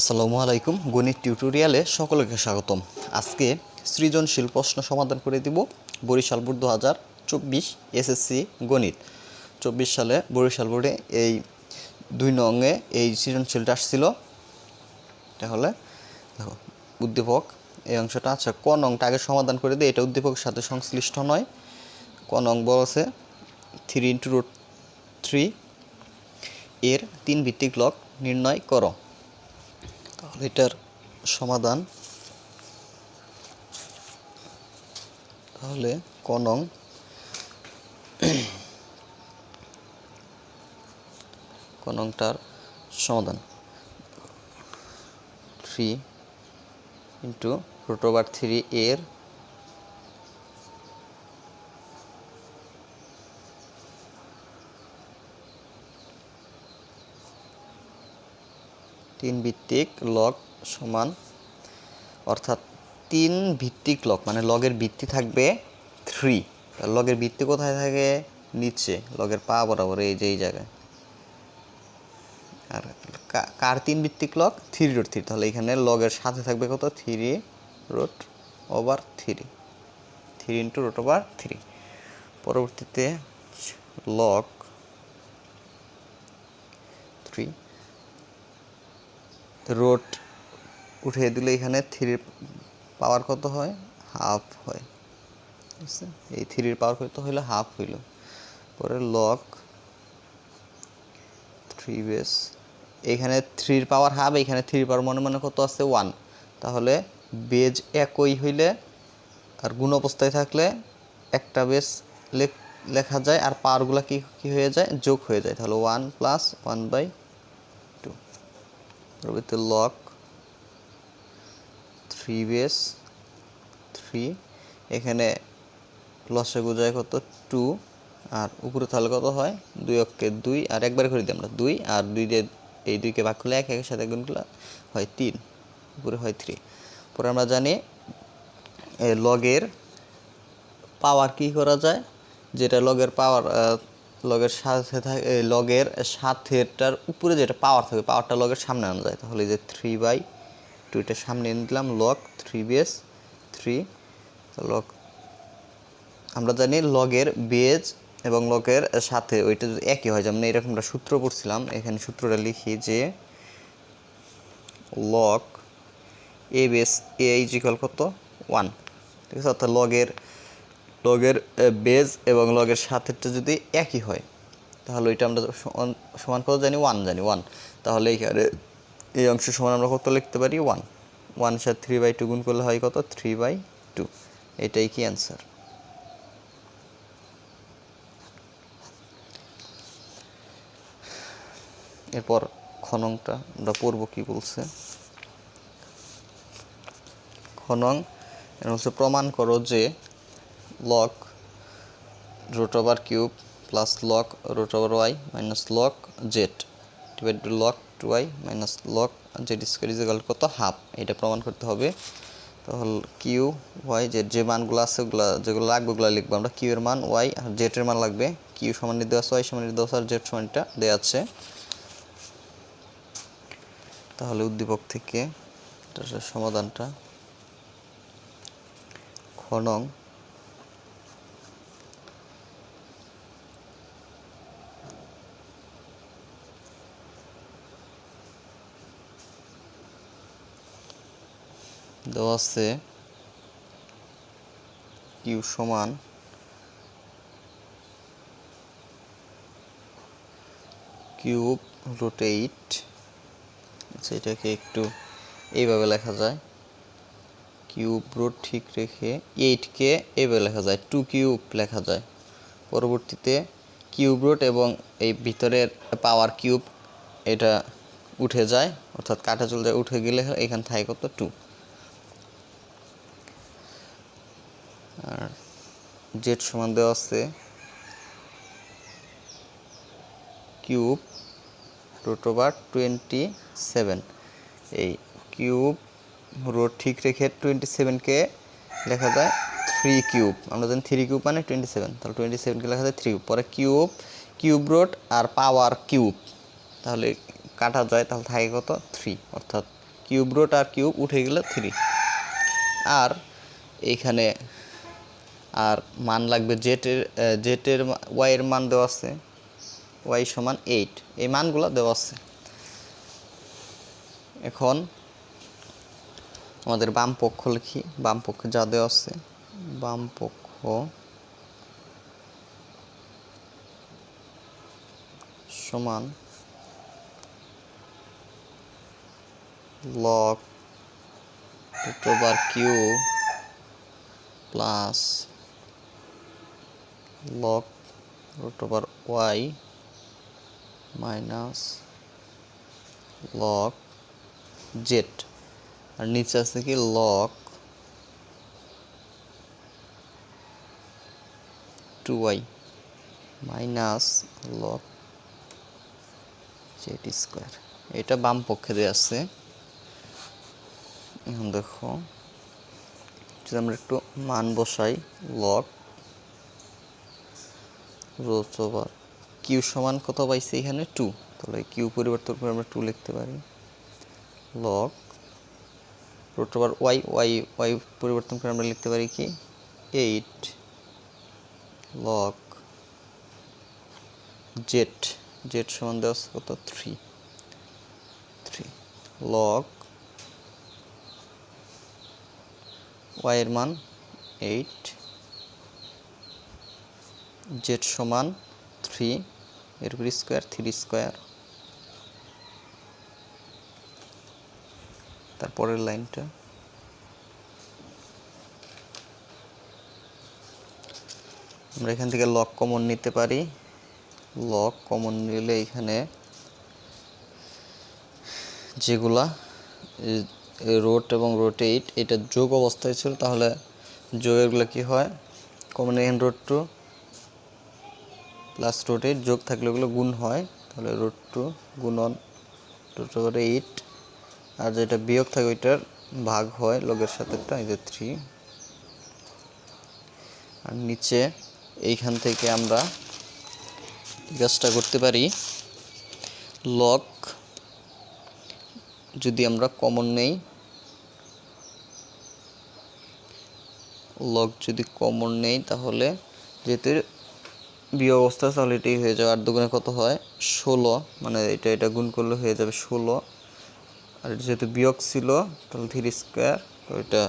আসসালামু আলাইকুম, গণিত টিউটোরিয়ালে সকলকে স্বাগতম। আজকে সৃজনশীল প্রশ্ন সমাধান করে দিব বরিশাল বোর্ড দু হাজার চব্বিশ এসএসসি গণিত। চব্বিশ সালে বরিশাল বোর্ডে এই দুই নঙে এই সৃজনশীলটা আসছিল। তাহলে দেখো, উদ্দীপক এই অংশটা আচ্ছা ক নংটা আগে সমাধান করে দিই, এটা উদ্দীপকের সাথে সংশ্লিষ্ট নয়। ক নং বলছে থ্রি ইন্টু রুট থ্রি এর তিন ভিত্তিক লক নির্ণয় করো। তাহলে এটার সমাধান। তাহলে কনং কনংটার সমাধান। Three into root over three এর তিন ভিত্তিক লগ সমান, অর্থাৎ তিন ভিত্তিক লগ মানে লগের ভিত্তি থাকবে থ্রি লগের ভিত্তি কোথায় থাকে? নিচে লগের পা বরাবর এই যে, এই জায়গায়। আর কার তিন ভিত্তিক লগ থ্রি রুট থ্রি তাহলে এখানে লগের সাথে থাকবে কত? Three root over three three into root over three পরবর্তীতে লগ থ্রি রোড উঠিয়ে দিলে এখানে থ্রির পাওয়ার কত হয়? হাফ হয়। এই থ্রির পাওয়ার কত হইল? হাফ হইল। পরে লক থ্রি বেস এখানে থ্রির পাওয়ার হাফ এখানে থ্রির পাওয়ার মনে মনে কত আছে? ওয়ান তাহলে বেজ একই হইলে আর গুণ অবস্থায় থাকলে একটা বেস লেখা যায় আর পাওয়ারগুলো কি কী হয়ে যায়? যোগ হয়ে যায়। তাহলে ওয়ান প্লাস ওয়ান বাই পরবর্তী লক থ্রি বেস থ্রি এখানে লসে গুজায় কত? টু আর উপরে তাহলে কত হয়? দুই অক্ষে দুই, আর একবার করে দিই আমরা। দুই, আর দুই দিয়ে এই দুইকে ভাগ করলে এক একের সাথে গুণ করলে হয় তিন, উপরে হয় থ্রি পরে আমরা জানি লগের পাওয়ার কি করা যায়? যেটা লগের পাওয়ার লগের সাথে থাকে লগের সাথেটার উপরে যেটা পাওয়ার থাকে পাওয়ারটা লগের সামনে আনা যায়। তাহলে যে থ্রি বাই টু এটা সামনে এনে দিলাম log three base three log আমরা জানি লগের বেজ এবং লগের সাথে ওইটা যদি একই হয়, যেমন এরকম একটা সূত্র পড়ছিলাম, এখানে সূত্রটা লিখি যে log A base A equal কত? ওয়ান ঠিক আছে? অর্থাৎ লগের লগের বেজ এবং লগের সাথেরটা যদি একই হয়, তাহলে ওইটা আমরা সমান- কত জানি? ওয়ান জানি ওয়ান তাহলে এইখানে এই অংশ সমান আমরা কত লিখতে পারি? ওয়ান ওয়ান সাথে থ্রি বাই টু গুণ করলে হয় কত? থ্রি বাই টু এটাই কি অ্যান্সার এরপর খনংটা আমরা পড়ব কি বলছে? খনং হচ্ছে প্রমাণ করো যে log root over cube plus log root over Y minus log Z divide two log two Y minus log Z square is equal কত? হাফ এটা প্রমাণ করতে হবে। তাহলে কিউ ওয়াই জেড যে মানগুলো আছে ওগুলো, যেগুলো লাগবে ওগুলো লিখব আমরা। কিউ এর মান ওয়াই আর জেড এর মান লাগবে। কিউ সমান দেওয়া আছে ওয়াই সমান দেওয়া আছে, আর জেড সমানটা দেওয়া আছে। তাহলে উদ্দীপক থেকে সমাধানটা। খনং দেওয়া আছে কিউ সমান কিউব রুট এইট আচ্ছা এটাকে একটু এইভাবে লেখা যায়। কিউব রুট ঠিক রেখে এইটকে এইভাবে লেখা যায় টু কিউব লেখা যায়। পরবর্তীতে কিউব রুট এবং এই ভিতরের পাওয়ার কিউব এটা উঠে যায়, অর্থাৎ কাটা চলে যায় উঠে গেলে এখান থাকে কত? টু আর জেড সমান দেওয়া আছে cube root over twenty seven. এই কিউব রুট ঠিক রেখে টোয়েন্টি সেভেনকে লেখা যায় থ্রি কিউব। আমরা জানি থ্রি কিউব মানে টোয়েন্টি সেভেন। তাহলে টোয়েন্টি সেভেনকে লেখা যায় থ্রি কিউব। পরে কিউব কিউব রুট আর পাওয়ার কিউব। তাহলে কাটা যায়, তাহলে থাকে কত? থ্রি। অর্থাৎ কিউব রুট আর কিউব উঠে গেলে থ্রি। আর এইখানে আর মান লাগবে জেটের জেটের ওয়াইয়ের মান দেওয়া আছে ওয়াই সমান এইট এই মানগুলো দেওয়া আছে। এখন আমাদের বাম পক্ষ লিখি। বাম পক্ষে যা দেওয়া আছে, বাম পক্ষ সমান log root over Q plus log root over Y minus log Z আর নিচে আছে কি log two Y minus log Z square এটা বাম পক্ষে দিয়ে আছে। এখন দেখো, যদি আমরা একটু মান বসাই লক রোজ ওভার কিউ সমান কত পাইছি এখানে? টু তাহলে কিউ পরিবর্তন করে আমরা টু লিখতে পারি। Log root over Y Y Y পরিবর্তন করে আমরা লিখতে পারি কি? এইট লক জেড জেড সমান দেওয়া কত? থ্রি থ্রি লক ওয়াইয়ের মান এইট জেড সমান থ্রি, এর উপর স্কোয়ার, থ্রি স্কোয়ার। তারপরের লাইনটা। আমরা এখান থেকে লক কমন নিতে পারি। লক কমন নিলে এখানে যেগুলা রোট এবং রোট এইট এটা যোগ অবস্থায় ছিল, তাহলে যোগেরগুলো কি হয়? কমন এখানে root two plus root eight যোগ থাকলে ওগুলো গুণ হয়, তাহলে রোট টু গুণন রোট ওভার এইট আর যেটা বিয়োগ থাকে ওইটার ভাগ হয় লগের সাথে একটা এই যে থ্রি আর নিচে এইখান থেকে আমরা কাজটা করতে পারি লক যদি আমরা কমন নেই লক যদি কমন নেই তাহলে যেহেতু বিয়োগ অবস্থা তাহলে এটাই হয়ে যাবে আর দুগুণে কত হয়? ষোলো। মানে এটা এটা গুণ করলে হয়ে যাবে ষোলো। আর এটা যেহেতু বিয়োগ ছিল, তাহলে থ্রি স্কোয়ার তো এটা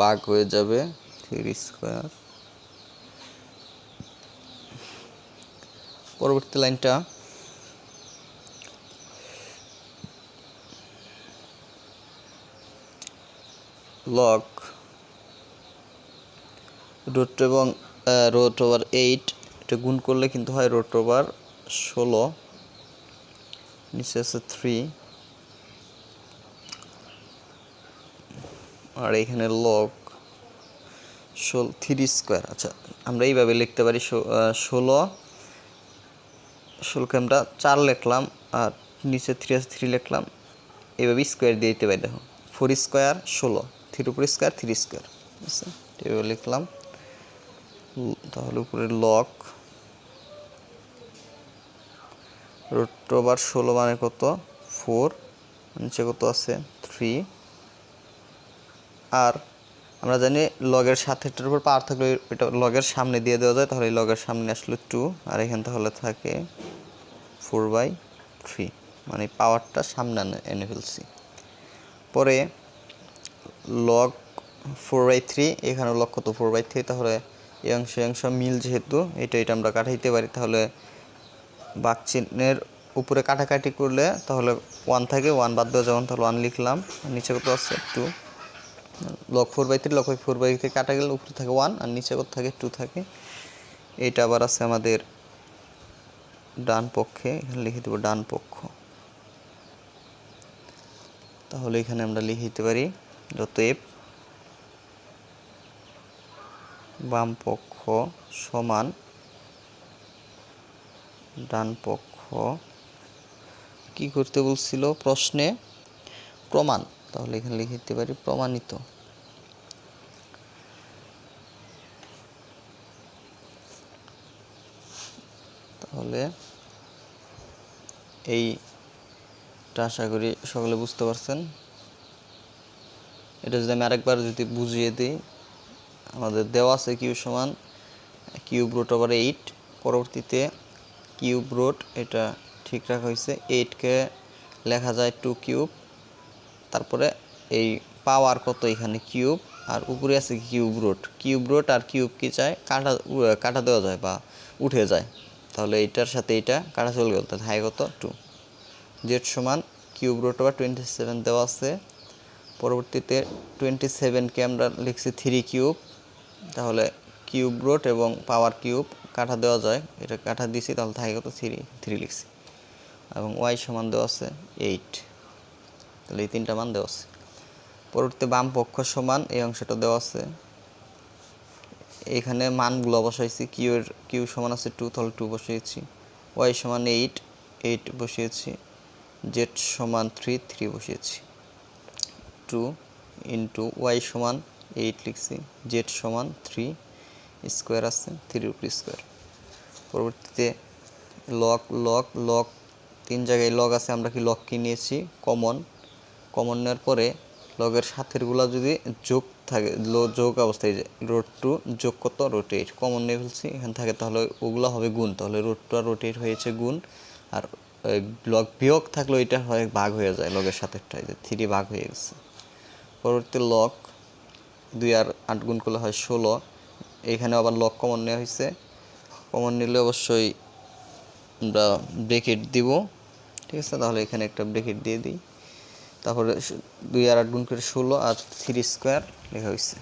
বাঘ হয়ে যাবে থ্রি স্কোয়ার পরবর্তী লাইনটা। লক রোট এবং রোট ওভার এইট এটা গুণ করলে কিন্তু হয় রোট ওভার ষোলো, নিচে আছে থ্রি আর এখানে লক ষোল থ্রি স্কোয়ার আচ্ছা আমরা এইভাবে লিখতে পারি ষোলো, ষোলোকে আমরা চার লিখলাম, আর নিচে থ্রি আছে থ্রি লিখলাম। এইভাবে স্কোয়ার দিয়ে দিতে পারি, দেখো। ফোর স্কোয়ার ষোলো থ্রির উপরে স্কোয়ার থ্রি স্কোয়ার ঠিক আছে এইভাবে লিখলাম। তাহলে উপরে লক রুট ওভার ষোলো মানে কত? ফোর নিচে কত আছে? থ্রি আর আমরা জানি লগের সাথেটার উপর পাওয়ার থাকলে এটা লগের সামনে দিয়ে দেওয়া যায়, তাহলে লগের সামনে আসলে টু আর এখানে তাহলে থাকে ফোর বাই থ্রি মানে পাওয়ারটা সামনে এনে ফেলছি। পরে লগ ফোর বাই থ্রি এখানে লগ কত? ফোর বাই থ্রি তাহলে এই অংশ অংশ মিল যেহেতু, এটা এটা আমরা কাটাইতে পারি, তাহলে বাক চিহ্নের উপরে কাটাকাটি করলে তাহলে ওয়ান থাকে ওয়ান বাদ দেওয়া যেমন তাহলে ওয়ান লিখলাম, নিচে কত আছে? Two log four by three log by four by থেকে কাটা গেলে উপরে থাকে ওয়ান আর নিচে কত থাকে? টু থাকে। এইটা আবার আছে আমাদের ডান পক্ষে, এখানে লিখে দেবো ডান পক্ষ। তাহলে এখানে আমরা লিখে দিতে পারি অতএব বাম পক্ষ সমান ডান পক্ষ। কি করতে বলছিল? প্রশ্নে প্রমাণ। তাহলে এখানে লিখতে পারি, প্রমাণিত। তাহলে এইটা আশা করি সকলে বুঝতে পারছেন। এটা যদি আমি আরেকবার যদি বুঝিয়ে দিই, আমাদের দেওয়া আছে কিউ সমান কিউব রুট ওভার এইট। পরবর্তীতে কিউব রুট, এটা ঠিক রাখা হয়েছে। এইটকে লেখা যায় টু কিউব। তারপরে এই পাওয়ার কত এখানে কিউব, আর উপরে আছে কিউব রুট। কিউব রুট আর কিউব কি চায়? কাটা কাটা দেওয়া যায় বা উঠে যায়। তাহলে এইটার সাথে এইটা, কাটা চলে গেল। তাহলে হাই কত? টু জেড সমান কিউব রুট বা টোয়েন্টি সেভেন দেওয়া আছে। পরবর্তীতে টোয়েন্টি সেভেনকে আমরা লিখছি থ্রি কিউব। তাহলে কিউব রুট এবং পাওয়ার কিউব। কাটা দেওয়া যায়, এটা কাটা দিছি, তাহলে থাকে কত? থ্রি থ্রি লিখছি। এবং ওয়াই সমান দেওয়া আছে এইট। তাহলে এই তিনটা মান দেওয়া আছে। পরবর্তী বাম পক্ষ সমান, এই অংশটা দেওয়া আছে। এখানে মানগুলো বসাইছি কিউ এর কিউ সমান আছে টু তাহলে টু বসিয়েছি। ওয়াই সমান এইট এইট বসিয়েছি। জেড সমান থ্রি থ্রি বসিয়েছি। টু ইন্টু ওয়াই সমান এইট লিখছি। জেড সমান থ্রি স্কোয়ার আছে থ্রির উপর স্কোয়ার পরবর্তীতে লক লক লক তিন জায়গায় লগ আছে, আমরা কি লক কি নিয়েছি? কমন কমন নেওয়ার পরে লগের সাথেরগুলা যদি যোগ থাকে, লো যোগ অবস্থায় রোড টু যোগ কত? রোট এইট কমন নিয়ে ফেলছি, এখানে থাকে তাহলে ওগুলো হবে গুণ, তাহলে রোড টু আর রোট এইট হয়েছে গুণ, আর লগ বিয়োগ থাকলে ওইটা হয় ভাগ হয়ে যায় লগের সাথেরটা যে থ্রি ভাগ হয়ে গেছে। পরবর্তী লক দুই আর আট গুণ করলে হয় ষোলো এখানে আবার লক কমন নেওয়া হয়েছে। কমন নিলে অবশ্যই আমরা ব্রেকেট দিব, ঠিক আছে? তাহলে এখানে একটা ব্রেকেট দিয়ে দিই। তারপরে দুই আর আট গুণ করে ষোলো আর থ্রি স্কোয়ার লেখা হয়েছে।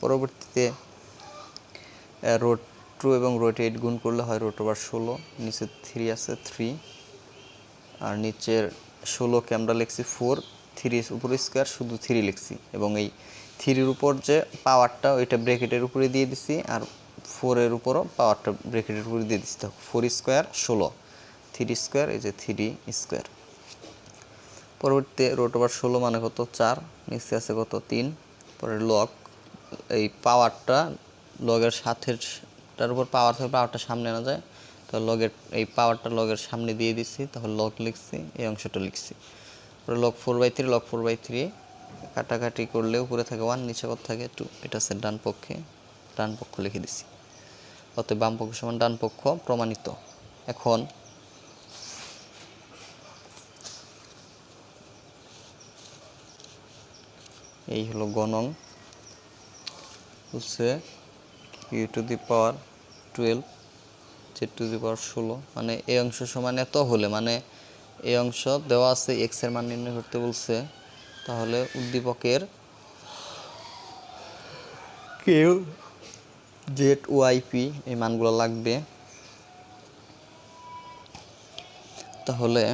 পরবর্তীতে রোড টু এবং রোড এইট গুণ করলে হয় রোড ওভার ষোলো, নিচে থ্রি আছে থ্রি আর নিচের ষোলোকে আমরা লিখছি ফোর থ্রি উপর স্কোয়ার শুধু থ্রি লিখছি এবং এই থ্রির উপর যে পাওয়ারটা ওইটা ব্রেকেটের উপরে দিয়ে দিছি, আর ফোরের উপরও পাওয়ারটা ব্রেকেটের উপরে দিয়ে দিচ্ছি তো ফোর স্কোয়ার ষোলো। থ্রি স্কোয়ার এই যে থ্রি স্কোয়ার পরবর্তীতে রোট ওভার ষোলো মানে কত? চার। নিচে আছে কত? তিন। পরে লগ এই পাওয়ারটা লগের সাথের তার উপর পাওয়ার থেকে পাওয়ারটা সামনে আনা যায়। তো লগের এই পাওয়ারটা লগের সামনে দিয়ে দিচ্ছি তাহলে লগ লিখছি, এই অংশটা লিখছি। পরে log four by three log four by three কাটাকাটি করলে উপরে থাকে ওয়ান নিচে কত থাকে টু এটা হচ্ছে ডান পক্ষে, ডান পক্ষ লিখে দিছি। অতএব বাম পক্ষ সমান ডান পক্ষ প্রমাণিত। এখন এই হলো গণং হচ্ছে U two the power twelve Z two the power ষোলো। মানে এই অংশ সমান এত হলে মানে এই অংশ দেওয়া আছে এক্সের মান নির্ণয় করতে বলছে তাহলে উদ্দীপকের কেউ জেড ওয়াইপি এই মানগুলো লাগবে। তাহলে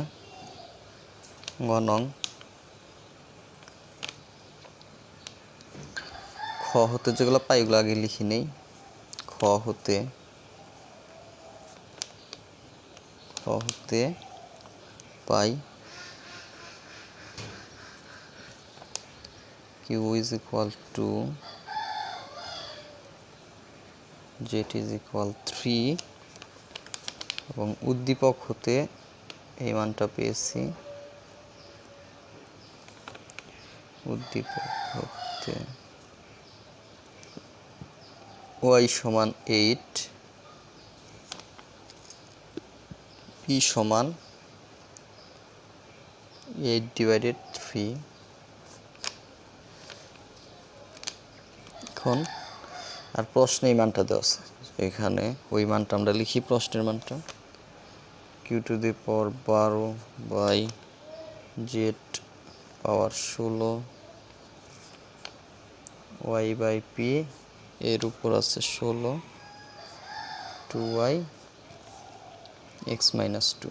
গণং খ হতে যেগুলো পাই এগুলো আগে লিখি নেই। খ হতে খ হতে পাই। Q is equal to Z is equal three এবং উদ্দীপক হতে এই মানটা পেয়েছি। উদ্দীপক হতে ওয়াই সমান এইট, পি সমান এইট ডিভাইডেড থ্রি। এখন। আর প্রশ্নে এই মানটা দেওয়া আছে। এখানে ওই মানটা আমরা লিখি, প্রশ্নের মানটা। কিউ টু দি পাওয়ার বারো বাই জেড পাওয়ার ষোলো ওয়াই বাই পি এর উপর আছে ষোলো two Y X minus two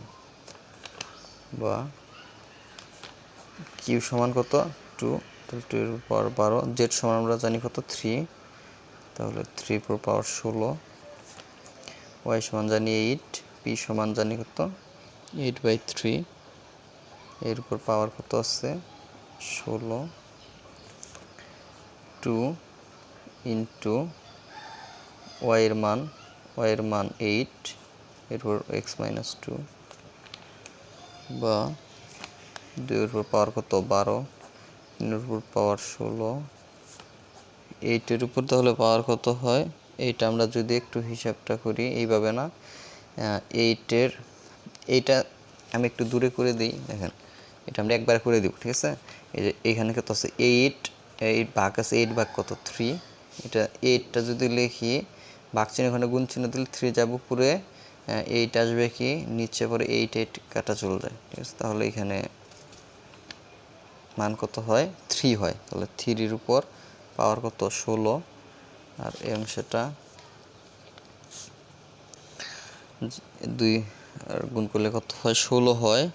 বা কিউ সমান কত? টু তাহলে টু এর পাওয়ার বারো জেড সমান আমরা জানি কত? থ্রি তাহলে থ্রি ফোর পাওয়ার ষোলো। ওয়াই সমান জানি এইট পি সমান জানি কত? এইট বাই থ্রি এর উপর পাওয়ার কত আছে? ষোলো। টু ইন্টু ওয়াইয়ের মান ওয়াইয়ের মান এইট এরপর এক্স মাইনাস টু বা দুইয়ের উপর পাওয়ার কত? বারো। তিনের উপর পাওয়ার ষোলো। এইটের উপর তাহলে পাওয়ার কত হয়? এইটা আমরা যদি একটু হিসাবটা করি, এইভাবে না? এইটের, এইটা আমি একটু দূরে করে দিই, দেখেন। এটা আমরা একবার করে দিব, ঠিক আছে? এই যে এইখানে কত আছে? এইট এইট ভাগ আছে, এইট ভাগ কত? থ্রি। এটা এইটটা যদি লিখি, ভাগ চিহ্ন ওখানে গুণ চিহ্ন দিলে থ্রি যাব উপরে। এইট আসবে কি? নিচে পরে এইট এইট কাটা চলে যায়, ঠিক আছে? তাহলে এখানে মান কত হয়? থ্রি হয়। তাহলে থ্রির উপর পাওয়ার কত? ষোলো। আর এই অংশটা দুই, আর গুণ করলে কত হয়? ষোলো হয়।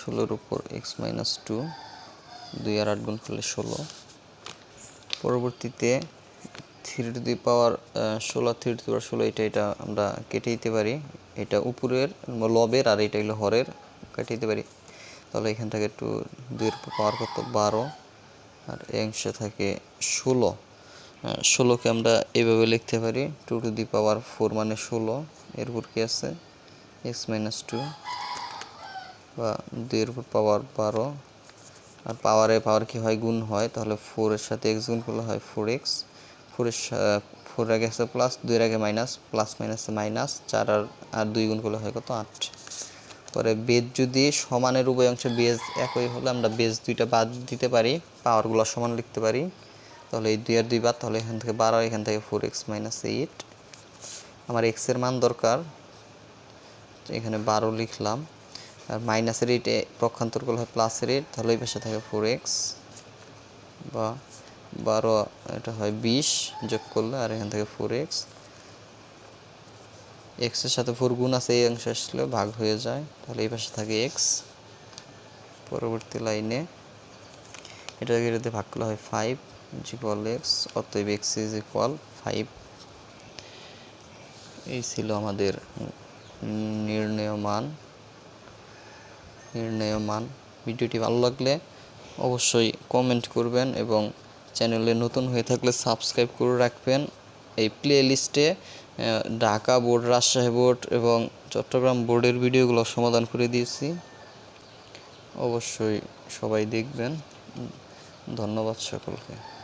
ষোলোর উপর এক্স মাইনাস টু দুই আর আট গুণ করলে ষোলো। পরবর্তীতে থ্রি টু দি পাওয়ার ষোলো থ্রি টু পাওয়ার ষোলো, এটা এটা আমরা কেটে দিতে পারি। এটা উপরের, লবের, আর এটা হলো হরের। কেটে দিতে পারি। তাহলে এখান থেকে একটু দুইয়ের পাওয়ার কত বারো আর অংশে থাকে ষোলো। ষোলোকে আমরা এইভাবে লিখতে পারি। Two two the power four মানে ষোলো। এর উপর কি আছে? এক্স মাইনাস টু বা দুইয়ের উপর পাওয়ার বারো। আর পাওয়ারে পাওয়ার কি হয়? গুণ হয়। তাহলে ফোরের সাথে এক্স গুণ করলে হয় ফোর এক্স। ফোরের ফোর আগে আছে প্লাস দুইয়ের আগে মাইনাস প্লাস মাইনাসে মাইনাস, চার আর আর দুই গুণ করলে হয় কত? আট। পরে বেজ যদি সমানের উভয় অংশে বেজ একই হলে আমরা বেজ দুইটা বাদ দিতে পারি, পাওয়ারগুলো সমান লিখতে পারি। তাহলে এই দুই আর দুই বাদ, তাহলে এখান থেকে বারো, এখান থেকে ফোর এক্স মাইনাস এইট আমার এক্সের মান দরকার। এখানে বারো লিখলাম। আর মাইনাসের এইটে পক্ষান্তর করলে হয় প্লাসের এইট তাহলে এই পাশে থাকে ফোর এক্স বা বারো, এটা হয় বিশ, যোগ করলে আর এখান থেকে ফোর এক্স এক্সের সাথে ফোর গুণ আছে, এই অংশ আসলে ভাগ হয়ে যায়। তাহলে এই পাশে থাকে এক্স পরবর্তী লাইনে এটাকে এটাতে ভাগ করলে হয় ফাইভ ইকুয়াল এক্স অতএব এক্স ইজ ইকুয়াল ফাইভ এই ছিল আমাদের নির্ণেয় মান। নির্ণেয় মান। ভিডিওটি ভালো লাগলে অবশ্যই কমেন্ট করবেন এবং চ্যানেলে নতুন হয়ে থাকলে সাবস্ক্রাইব করে রাখবেন। এই প্লে লিস্টে ঢাকা বোর্ড, রাজশাহী বোর্ড এবং চট্টগ্রাম বোর্ডের ভিডিওগুলো সমাধান করে দিয়েছি। অবশ্যই সবাই দেখবেন। ধন্যবাদ সকলকে।